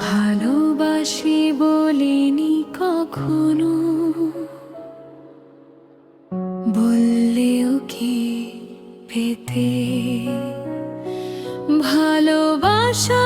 ভালোবাসি বলিনি কখনো। বললেও কি পেতে? ভালোবাসা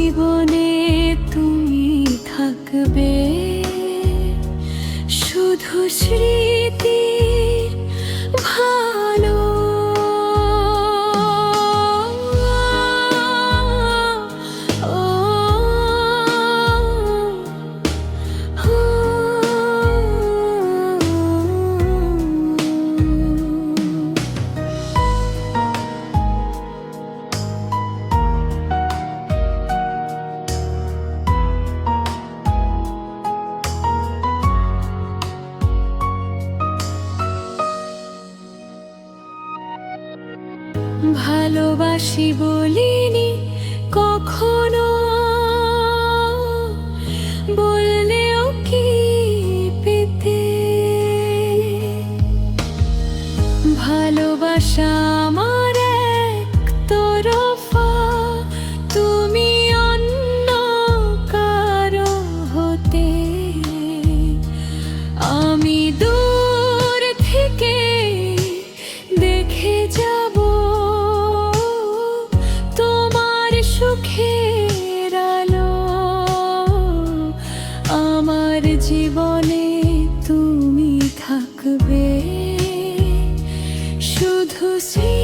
জীবনে তুমি থাকবে। শুধু স্মৃতি ভালোবাসি বলিনি কখনো। বললেও কি পেতে? ভালোবাসা তুমি অন্য কারও হতে। আমি দূর তুমি থাকবে শুধু স্মৃতি